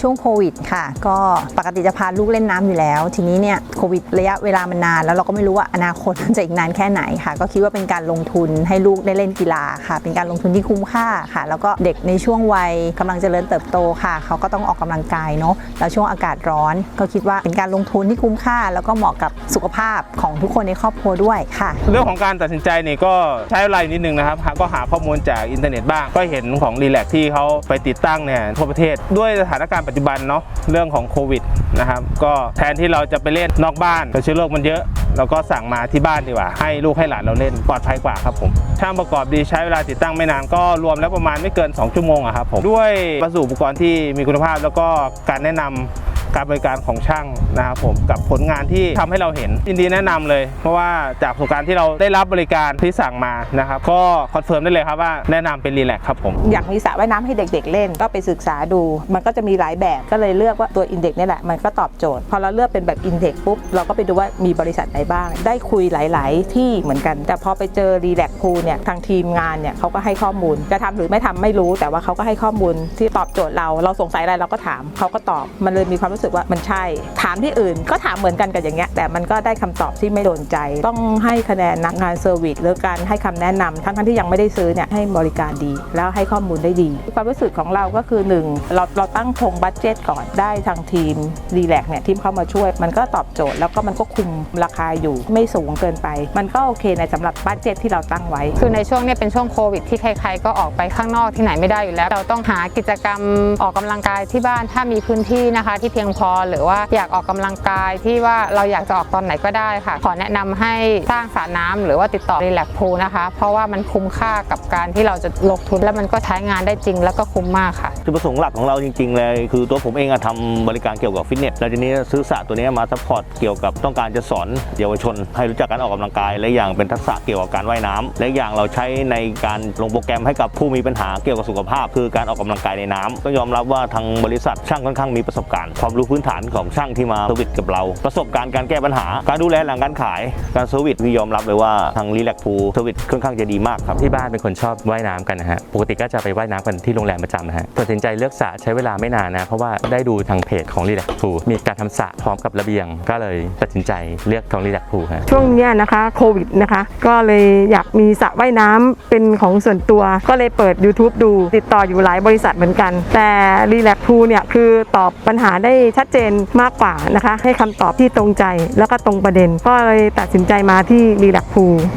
ช่วงโควิดค่ะ ก็ปกติจะพาลูกเล่นน้ำอยู่แล้ว ทีนี้เนี่ยโควิดระยะเวลามันนาน แล้วเราก็ไม่รู้ว่าอนาคตมันจะอีกนานแค่ไหนค่ะ ก็คิดว่าเป็นการลงทุนให้ลูกได้เล่นกีฬาค่ะ เป็นการลงทุนที่คุ้มค่าค่ะ แล้วก็เด็กในช่วงวัยกำลังเจริญเติบโตค่ะ เขาก็ต้องออกกำลังกายเนาะแล้วช่วงอากาศร้อน ก็คิดว่าเป็นการลงทุนที่คุ้มค่า แล้วก็เหมาะกับสุขภาพของทุกคนในครอบครัวด้วยค่ะ เรื่องของการตัดสินใจนี่ก็ใช้เวลานิดนึงนะครับก็หาข้อมูลจากอินเทอร์เน็ตบ้างก็เห็นของรีแลกที่เขาไปติดตั้งเนี่ยทั่วประเทศด้วยสถานการณ์ปัจจุบันเนาะเรื่องของโควิดนะครับก็แทนที่เราจะไปเล่นนอกบ้านแต่เชื้อโรคมันเยอะเราก็สั่งมาที่บ้านดีกว่า ให้ลูกให้หลานเราเล่นปลอดภัยกว่าครับผมช่างประกอบดีใช้เวลาติดตั้งไม่นานก็รวมแล้วประมาณไม่เกิน 2 ชั่วโมงอะครับผมด้วยวัสดุอุปกรณ์ที่มีคุณภาพแล้วก็การแนะนำ การบริการของช่างนะครับผมกับผลงานที่ทำให้เราเห็นยินดีแนะนำเลย เพราะว่าจากประสบการณ์ที่เราได้รับบริการที่สั่งมานะครับก็คอนเฟิร์มได้เลยครับว่าแนะนำเป็นรีแลกครับผมอยากมีสระว่ายน้ำให้เด็ก ๆ เล่นก็ไปศึกษาดู มันก็จะมีหลายแบบก็เลยเลือกว่าตัวอินเด็กนี่แหละมันก็ตอบโจทย์ พอเราเลือกเป็นแบบอินเด็กปุ๊บเราก็ไปดูว่ามีบริษัทไหนบ้าง ได้คุยหลาย ๆ ที่เหมือนกัน แต่พอไปเจอรีแลกพูเนี่ยทางทีมงานเนี่ยเขาก็ให้ข้อมูลจะทำหรือไม่ทำไม่รู้ แต่ว่าเขาก็ให้ข้อมูลที่ตอบโจทย์เราเราสงสัยอะไรเราก็ถามเขาก็ตอบมันเลยมีความรูู้้สึกว่ามันใช่ ถามที่อื่นก็ถามเหมือนกันกับอย่างเงี้ยแต่มันก็ได้คำตอบที่ไม่โดนใจ ต้องให้คะแนนนักงานเซอร์วิสหรือการให้คำแนะนำทั้งที่ยังไม่ได้ซื้อเนี่ยให้บริการดี แล้วให้ข้อมูลได้ดี ความรู้สึกของเราก็คือหนึ่งเราเราตั้งคงบัตเจตก่อนได้ทางทีมรีแลกเนี่ยทีมเข้ามาช่วย มันก็ตอบโจทย์ แล้วก็มันก็คุมราคาอยู่ไม่สูงเกินไป มันก็โอเคในสำหรับบัตเจ็ตที่เราตั้งไว้ คือในช่วงเนี้ยเป็นช่วงโควิดที่ใครๆก็ออกไปข้างนอกที่ไหนไม่ได้อยู่แล้ว เราต้องหากิจกรรมออกกำลังกายที่บ้านถ้ามีพื้นที่นะคะที่เพียงพอหรือว่าอยากออกกำลังกายที่ว่าเราอยากจะออกตอนไหนก็ได้ค่ะ ขอแนะนำให้สร้างสระน้ำหรือว่าติดต่อรีแลกพูนะคะ เพราะว่ามันคุ้มค่ากับการที่เราจะลงทุนแล้วมันก็ใช้งานได้จริงแล้วก็คุ้มมากค่ะจุดประสงค์หลักของเราจริงๆเลยคือตัวผมเองอะทำบริการเกี่ยวกับฟิตเนสแล้วทีนี้ซื้อสระตัวนี้มาซัพพอร์ตเกี่ยวกับต้องการจะสอนเยาวชน ให้รู้จักการออกกำลังกาย และอย่างเป็นทักษะเกี่ยวกับการว่ายน้ำและอย่างเราใช้ในการลงโปรแกรมให้กับผู้มีปัญหาเกี่ยวกับสุขภาพ คือการออกกำลังกายในน้ำต้องยอมรับว่าทางบริษัทช่างค่อนข้างมีประสบการณ์ ความรู้พื้นฐานของช่างที่มาเซอร์วิสกับเรา ประสบการณ์การแก้ปัญหา การดูแลหลังการขาย การเซอร์วิสพี่ยอมรับเลยว่าทางรีแลกพูเซอร์วิสค่อนข้างจะดีมากครับที่บ้านเป็นคนชอบว่ายน้ำกันนะฮะปกติก็จะไปว่ายน้ำกันที่โรงแรมประจำนะฮะสินใจเลือกสระใช้เวลาไม่นานนะ เพราะว่าได้ดูทางเพจของ r e l a x Pool มีการทำสระพร้อมกับระเบียง ก็เลยตัดสินใจเลือกของ r e l a x Pool ฮะช่วงเนี้ยนะคะโควิดนะคะ ก็เลยอยากมีสระว่ายน้ำเป็นของส่วนตัวก็เลยเปิด YouTube ดู ติดต่ออยู่หลายบริษัทเหมือนกัน แต่ r e l a x p o o เนี่ยคือตอบปัญหาได้ชัดเจนมากกว่านะคะ ให้คำตอบที่ตรงใจแล้วก็ตรงประเด็น ก็เลยตัดสินใจมาที่ r e l a x p o o